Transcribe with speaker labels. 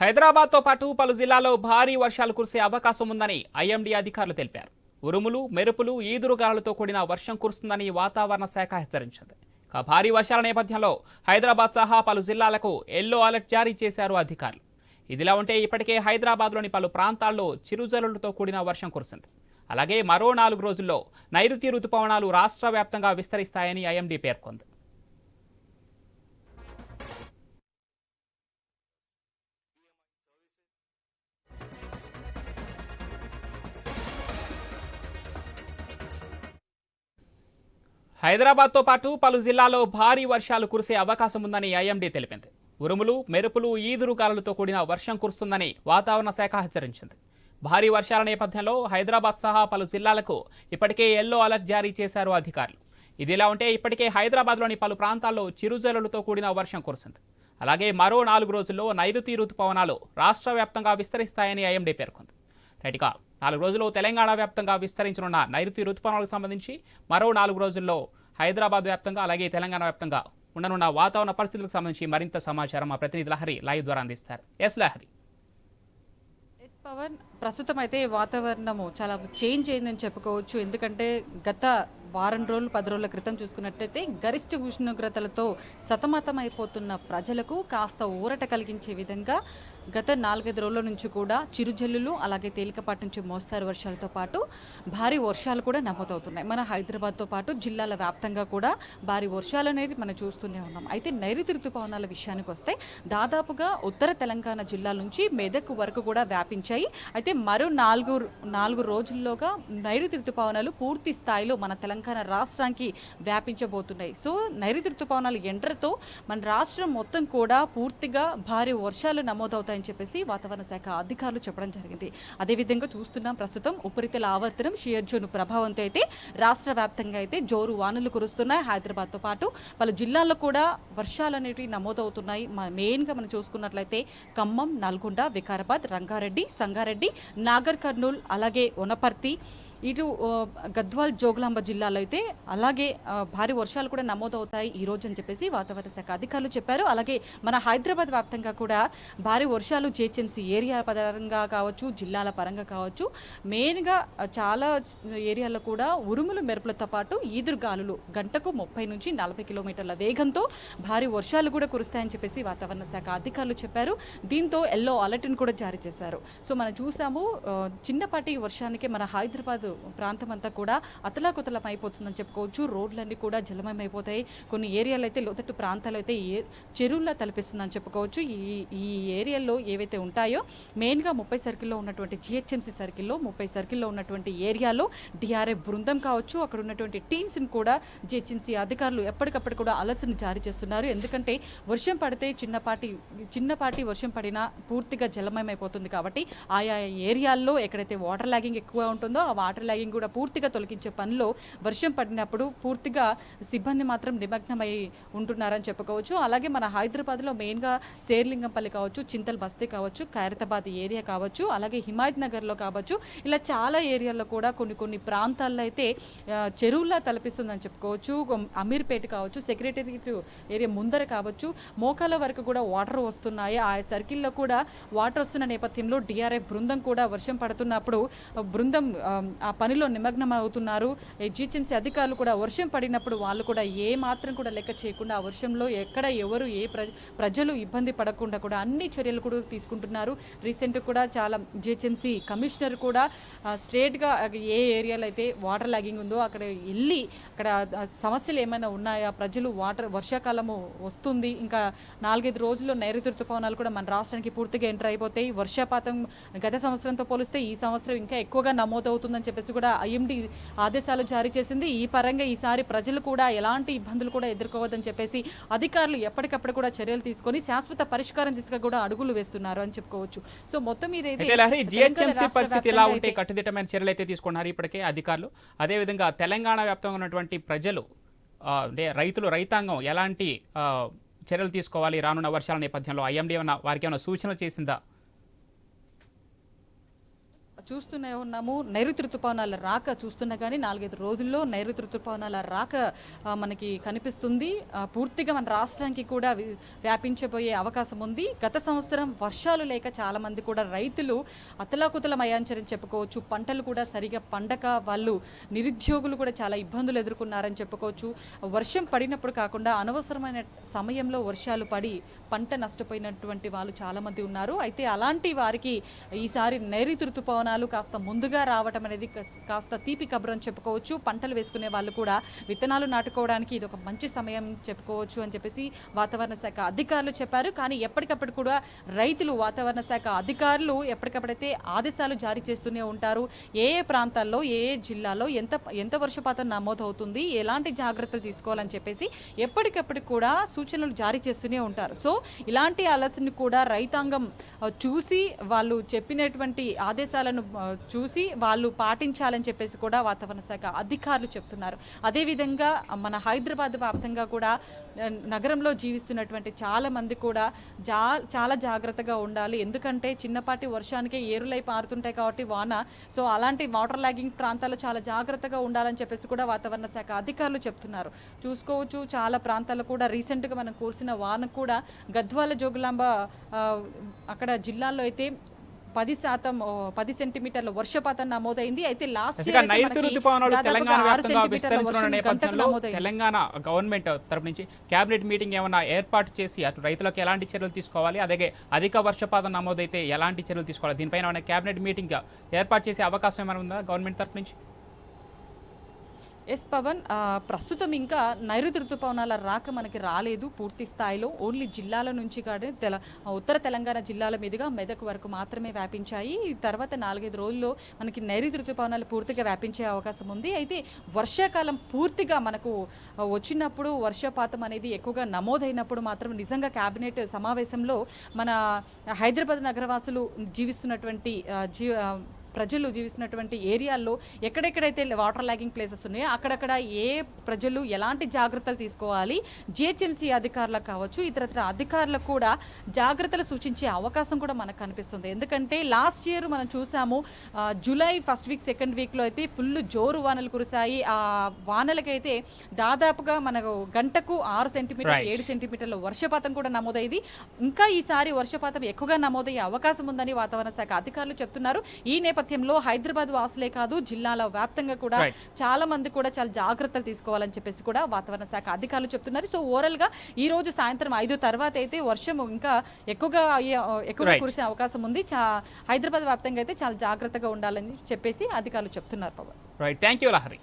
Speaker 1: హైదరాబాద్తో పాటు పలు జిల్లాల్లో భారీ వర్షాలు కురిసే అవకాశం ఉందని ఐఎండీ అధికారులు తెలిపారు. ఉరుములు మెరుపులు ఈదురుగాలులతో కూడిన వర్షం కురుస్తుందని వాతావరణ శాఖ హెచ్చరించింది. భారీ వర్షాల నేపథ్యంలో హైదరాబాద్ సహా పలు జిల్లాలకు ఎల్లో అలర్ట్ జారీ చేశారు అధికారులు. ఇదిలా ఉంటే ఇప్పటికే హైదరాబాద్లోని పలు ప్రాంతాల్లో చిరుజల్లులతో కూడిన వర్షం కురిసింది. అలాగే మరో నాలుగు రోజుల్లో నైరుతి రుతుపవనాలు రాష్ట్ర వ్యాప్తంగా విస్తరిస్తాయని ఐఎండీ పేర్కొంది. హైదరాబాద్తో పాటు పలు జిల్లాల్లో భారీ వర్షాలు కురిసే అవకాశం ఉందని ఐఎండీ తెలిపింది. ఉరుములు మెరుపులు ఈదురుగాలులతో కూడిన వర్షం కురుస్తుందని వాతావరణ శాఖ హెచ్చరించింది. భారీ వర్షాల నేపథ్యంలో హైదరాబాద్ సహా పలు జిల్లాలకు ఇప్పటికే ఎల్లో అలర్ట్ జారీ చేశారు అధికారులు. ఇదిలా ఉంటే ఇప్పటికే హైదరాబాద్లోని పలు ప్రాంతాల్లో చిరుజల్లులతో కూడిన వర్షం కురిసింది. అలాగే మరో నాలుగు రోజుల్లో నైరుతి రుతుపవనాలు రాష్ట్ర వ్యాప్తంగా విస్తరిస్తాయని ఐఎండీ పేర్కొంది. రైట్గా నాలుగు రోజుల్లో తెలంగాణ వ్యాప్తంగా విస్తరించనున్న నైరుతి రుతుపవనాలకు సంబంధించి మరో నాలుగు రోజుల్లో హైదరాబాద్ వ్యాప్తంగా అలాగే తెలంగాణ వ్యాప్తంగా ఉండనున్న వాతావరణ పరిస్థితులకు సంబంధించి మరింత సమాచారం మా ప్రతినిధి లహరి లైవ్ ద్వారా అందిస్తారు. ఎస్ లహరి.
Speaker 2: ఎస్ పవన్ ప్రస్తుతం అయితే వాతావరణము చాలా చేంజ్ అయిందని చెప్పుకోవచ్చు. ఎందుకంటే గత వారం రోజులు పది రోజుల క్రితం చూసుకున్నట్టయితే గరిష్ట ఉష్ణోగ్రతలతో సతమతం అయిపోతున్న ప్రజలకు కాస్త ఊరట కలిగించే విధంగా గత నాలుగైదు రోజుల నుంచి కూడా చిరుజల్లులు అలాగే తేలికపాటి నుంచి మోస్తారు వర్షాలతో పాటు భారీ వర్షాలు కూడా నమోదవుతున్నాయి. మన హైదరాబాద్తో పాటు జిల్లాల వ్యాప్తంగా కూడా భారీ వర్షాలు అనేది మనం చూస్తూనే ఉన్నాం. అయితే నైరుతి ఋతుపవనాల విషయానికి వస్తే దాదాపుగా ఉత్తర తెలంగాణ జిల్లాల నుంచి మెదక్ వరకు కూడా వ్యాపించాయి. అయితే మరో నాలుగు నాలుగు రోజుల్లోగా నైరుతి ఋతుపవనాలు పూర్తి స్థాయిలో మన తెలంగాణ రాష్ట్రానికి వ్యాపించబోతున్నాయి. సో నైరుతి ఋతుపవనాలు ఎండరతో మన రాష్ట్రం మొత్తం కూడా పూర్తిగా భారీ వర్షాలు నమోదవుతాయని చెప్పేసి వాతావరణ శాఖ అధికారులు చెప్పడం జరిగింది. అదేవిధంగా చూస్తున్నాం ప్రస్తుతం ఉపరితల ఆవర్తనం షియర్ జోన్ ప్రభావంతో అయితే రాష్ట్ర వ్యాప్తంగా అయితే జోరు వానలు కురుస్తున్నాయి. హైదరాబాద్తో పాటు పలు జిల్లాల్లో కూడా వర్షాలు అనేవి నమోదవుతున్నాయి. మెయిన్గా మనం చూసుకున్నట్లయితే ఖమ్మం నల్గొండ వికారాబాద్ రంగారెడ్డి సంగారెడ్డి నాగర్ కర్నూల్ అలాగే వనపర్తి ఇటు గద్వాల్ జోగులాంబ జిల్లాలో అయితే అలాగే భారీ వర్షాలు కూడా నమోదవుతాయి ఈ రోజు అని చెప్పేసి వాతావరణ శాఖ అధికారులు చెప్పారు. అలాగే మన హైదరాబాద్ వ్యాప్తంగా కూడా భారీ వర్షాలు జిహెచ్ఎంసీ ఏరియా పరంగా కావచ్చు జిల్లాల పరంగా కావచ్చు మెయిన్గా చాలా ఏరియాలో ఏరియాల్లో కూడా ఉరుములు మెరుపులతో పాటు ఈదురుగాలులు గంటకు ముప్పై నుంచి నలభై కిలోమీటర్ల వేగంతో భారీ వర్షాలు కూడా కురుస్తాయని చెప్పేసి వాతావరణ శాఖ అధికారులు చెప్పారు. దీంతో ఎల్లో అలర్ట్ని కూడా జారీ చేశారు. సో మనం చూసాము చిన్నపాటి వర్షానికి మన హైదరాబాద్ ప్రాంతం అంతా కూడా అతలాకుతలం అయిపోతుందని చెప్పుకోవచ్చు. రోడ్లన్నీ కూడా జలమయం అయిపోతాయి కొన్ని ఏరియాలు అయితే లోతట్టు ప్రాంతాలు అయితే ఏ చెరువులా తలపిస్తుందని చెప్పుకోవచ్చు. ఈ ఈ ఏరియాల్లో ఏవైతే ఉంటాయో మెయిన్గా ముప్పై సర్కిల్లో ఉన్నటువంటి జిహెచ్ఎంసీ సర్కిల్లో ముప్పై సర్కిల్లో ఉన్నటువంటి ఏరియాలో డిఆర్ఎఫ్ బృందం కావచ్చు. అక్కడ ఉన్నటువంటి టీమ్స్ని కూడా జిహెచ్ఎంసీ అధికారులు ఎప్పటికప్పుడు కూడా అలర్ట్స్ని జారీ చేస్తున్నారు. ఎందుకంటే వర్షం పడితే చిన్నపాటి చిన్నపాటి వర్షం పడినా పూర్తిగా జలమయం అయిపోతుంది కాబట్టి ఆయా ఏరియాల్లో ఎక్కడైతే వాటర్ లాగింగ్ ఎక్కువ ఉంటుందో ఆ వాటర్ లాగింగ్ కూడా పూర్తిగా తొలగించే పనిలో వర్షం పడినప్పుడు పూర్తిగా సిబ్బంది మాత్రం నిమగ్నమై ఉంటున్నారని చెప్పుకోవచ్చు. అలాగే మన హైదరాబాద్లో మెయిన్గా శేర్లింగంపల్లి కావచ్చు చింతల్ బస్తీ కావచ్చు ఖైరతాబాద్ ఏరియా కావచ్చు అలాగే హిమాయత్ నగర్లో కావచ్చు ఇలా చాలా ఏరియాల్లో కూడా కొన్ని కొన్ని ప్రాంతాల్లో అయితే చెరువులా చెరువుల్లా తలపిస్తుందని చెప్పుకోవచ్చు. అమీర్పేట కావచ్చు సెక్రటరియట్ ఏరియా ముందర కావచ్చు మోకాల వరకు కూడా వాటర్ వస్తున్నాయి. ఆ సర్కిల్లో కూడా వాటర్ వస్తున్న నేపథ్యంలో డిఆర్ఎఫ్ బృందం కూడా వర్షం పడుతున్నప్పుడు బృందం ఆ, పనిలో నిమగ్నం అవుతున్నారు జీహెచ్ఎంసీ అధికారులు కూడా వర్షం పడినప్పుడు వాళ్ళు కూడా ఏ మాత్రం కూడా లెక్క చేయకుండా ఆ వర్షంలో ఎక్కడ ఎవరు ఏ ప్ర ప్రజలు ఇబ్బంది పడకుండా కూడా అన్ని చర్యలు కూడా తీసుకుంటున్నారు. రీసెంట్ కూడా చాలా జిహెచ్ఎంసీ కమిషనర్ కూడా స్ట్రేట్గా ఏ ఏరియాలో అయితే వాటర్ లాగింగ్ ఉందో అక్కడ వెళ్ళి అక్కడ సమస్యలు ఏమైనా ఉన్నాయా? ప్రజలు వాటర్ వర్షాకాలము వస్తుంది. ఇంకా నాలుగైదు రోజుల్లో నైరుతి ఋతుపవనాలు కూడా మన రాష్ట్రానికి పూర్తిగా ఎంటర్ అయిపోతాయి. వర్షపాతం గత సంవత్సరంతో పోలిస్తే ఈ సంవత్సరం ఇంకా ఎక్కువగా నమోదవుతుందని చెప్పేసి కూడా ఐఎండి ఆదేశాలు జారీ చేసింది. ఈ పరంగా ఈసారి ప్రజలు కూడా ఎలాంటి ఇబ్బందులు కూడా ఎదుర్కోవద్దని చెప్పేసి అధికారులు ఎప్పటికప్పుడు కూడా చర్యలు తీసుకొని శాశ్వత పరిష్కారం దిశగా కూడా అడుగులు వేస్తున్నారు అని చెప్పుకోవచ్చు. సో మొత్తం
Speaker 1: జిహెచ్ఎంసీ పరిస్థితి ఎలా ఉంటే కట్టుదిట్టమైన చర్యలు అయితే తీసుకున్నారు ఇప్పటికే అధికారులు. అదేవిధంగా తెలంగాణ వ్యాప్తంగా ఉన్నటువంటి ప్రజలు అంటే రైతులు రైతాంగం ఎలాంటి చర్యలు తీసుకోవాలి? రానున్న వర్షాల నేపథ్యంలో ఐఎండీ ఏమైనా వారికి ఏమైనా సూచనలు చేసిందా?
Speaker 2: చూస్తూనే ఉన్నాము. నైరుతి ఋతుపవనాల రాక చూస్తున్నా కానీ నాలుగైదు రోజుల్లో నైరుతి ఋతుపవనాల రాక మనకి కనిపిస్తుంది. పూర్తిగా మన రాష్ట్రానికి కూడా వ్యాపించబోయే అవకాశం ఉంది. గత సంవత్సరం వర్షాలు లేక చాలామంది కూడా రైతులు అతలాకుతలం అయ్యాచని చెప్పుకోవచ్చు. పంటలు కూడా సరిగా పండక వాళ్ళు నిరుద్యోగులు కూడా చాలా ఇబ్బందులు ఎదుర్కొన్నారని చెప్పుకోవచ్చు. వర్షం పడినప్పుడు కాకుండా అనవసరమైన సమయంలో వర్షాలు పడి పంట నష్టపోయినటువంటి వాళ్ళు చాలామంది ఉన్నారు. అయితే అలాంటి వారికి ఈసారి నైరుతి విత్తనాలు కాస్త ముందుగా రావటం అనేది కాస్త తీపి కబురు అని చెప్పుకోవచ్చు. పంటలు వేసుకునే వాళ్ళు కూడా విత్తనాలు నాటుకోవడానికి ఇది ఒక మంచి సమయం చెప్పుకోవచ్చు అని చెప్పేసి వాతావరణ శాఖ అధికారులు చెప్పారు. కానీ ఎప్పటికప్పుడు కూడా రైతులు వాతావరణ శాఖ అధికారులు ఎప్పటికప్పుడైతే ఆదేశాలు జారీ చేస్తూనే ఉంటారు. ఏ ఏ ప్రాంతాల్లో ఏ ఏ జిల్లాలో ఎంత ఎంత వర్షపాతం నమోదవుతుంది ఎలాంటి జాగ్రత్తలు తీసుకోవాలని చెప్పేసి ఎప్పటికప్పుడు కూడా సూచనలు జారీ చేస్తూనే ఉంటారు. సో ఇలాంటి అలర్ట్స్ని కూడా రైతాంగం చూసి వాళ్ళు చెప్పినటువంటి ఆదేశాలను చూసి వాళ్ళు పాటించాలని చెప్పేసి కూడా వాతావరణ శాఖ అధికారులు చెప్తున్నారు. అదేవిధంగా మన హైదరాబాద్ వ్యాప్తంగా కూడా నగరంలో జీవిస్తున్నటువంటి చాలా మంది కూడా జా చాలా జాగ్రత్తగా ఉండాలి. ఎందుకంటే చిన్నపాటి వర్షానికే ఏరులై పారుతుంటాయి కాబట్టి వాన. సో అలాంటి వాటర్ లాగింగ్ ప్రాంతాల్లో చాలా జాగ్రత్తగా ఉండాలని చెప్పేసి కూడా వాతావరణ శాఖ అధికారులు చెప్తున్నారు. చూసుకోవచ్చు చాలా ప్రాంతాల్లో కూడా రీసెంట్గా మనం కురిసిన వాన కూడా గద్వాల జోగులాంబ అక్కడ జిల్లాల్లో అయితే పది శాతం పది సెంటీమీటర్ల వర్షపాతం నమోదైంది. అయితే లాస్ట్
Speaker 1: ఇక నైరుతి ఋతుపవనాలు తెలంగాణ వ్యాప్తంగా నేపథ్యంలో తెలంగాణ గవర్నమెంట్ తరపు నుంచి కేబినెట్ మీటింగ్ ఏమైనా ఏర్పాటు చేసి అటు రైతులకు ఎలాంటి చర్యలు తీసుకోవాలి అలాగే అధిక వర్షపాతం నమోదైతే ఎలాంటి చర్యలు తీసుకోవాలి దీనిపైన ఏమైనా కేబినెట్ మీటింగ్ ఏర్పాటు చేసే అవకాశం ఏమైనా ఉందా గవర్నమెంట్ తరపు నుంచి?
Speaker 2: ఎస్ పవన్ ప్రస్తుతం ఇంకా నైరుతి ఋతుపవనాల రాక మనకి రాలేదు పూర్తి స్థాయిలో. ఓన్లీ జిల్లాల నుంచి కానీ తెల ఉత్తర తెలంగాణ జిల్లాల మీదుగా మెదక్ వరకు మాత్రమే వ్యాపించాయి. ఈ తర్వాత నాలుగైదు రోజుల్లో మనకి నైరుతి ఋతుపవనాలు పూర్తిగా వ్యాపించే అవకాశం ఉంది. అయితే వర్షాకాలం పూర్తిగా మనకు వచ్చినప్పుడు వర్షపాతం అనేది ఎక్కువగా నమోదైనప్పుడు మాత్రం నిజంగా క్యాబినెట్ సమావేశంలో మన హైదరాబాద్ నగరవాసులు జీవిస్తున్నటువంటి జీ ప్రజలు జీవిస్తున్నటువంటి ఏరియాల్లో ఎక్కడెక్కడైతే వాటర్ లాగింగ్ ప్లేసెస్ ఉన్నాయో అక్కడక్కడ ఏ ప్రజలు ఎలాంటి జాగ్రత్తలు తీసుకోవాలి జిహెచ్ఎంసీ అధికారులకు కావచ్చు ఇతరత్ర అధికారులకు కూడా జాగ్రత్తలు సూచించే అవకాశం కూడా మనకు కనిపిస్తుంది. ఎందుకంటే లాస్ట్ ఇయర్ మనం చూసాము జూలై ఫస్ట్ వీక్ సెకండ్ వీక్లో అయితే ఫుల్ జోరు వానలు కురిశాయి. ఆ వానలకైతే దాదాపుగా మనకు గంటకు ఆరు సెంటీమీటర్. ఏడు సెంటీమీటర్ల వర్షపాతం కూడా నమోదైంది. ఇంకా ఈసారి వర్షపాతం ఎక్కువగా నమోదయ్యే అవకాశం ఉందని వాతావరణ శాఖ అధికారులు చెప్తున్నారు. ఈ నేపథ్యంలో హైదరాబాద్ వాసులే కాదు జిల్లాల వ్యాప్తంగా కూడా. చాలా మంది కూడా చాలా జాగ్రత్తలు తీసుకోవాలని చెప్పేసి కూడా వాతావరణ శాఖ అధికారులు చెప్తున్నారు. సో ఓవరాల్గా ఈ రోజు సాయంత్రం ఐదు తర్వాత అయితే వర్షం ఇంకా ఎక్కువగా ఎక్కువగా. కురిసే అవకాశం ఉంది. హైదరాబాద్ వ్యాప్తంగా అయితే చాలా జాగ్రత్తగా ఉండాలని చెప్పేసి అధికారులు చెప్తున్నారు Pawan.
Speaker 1: Right thank you Lahari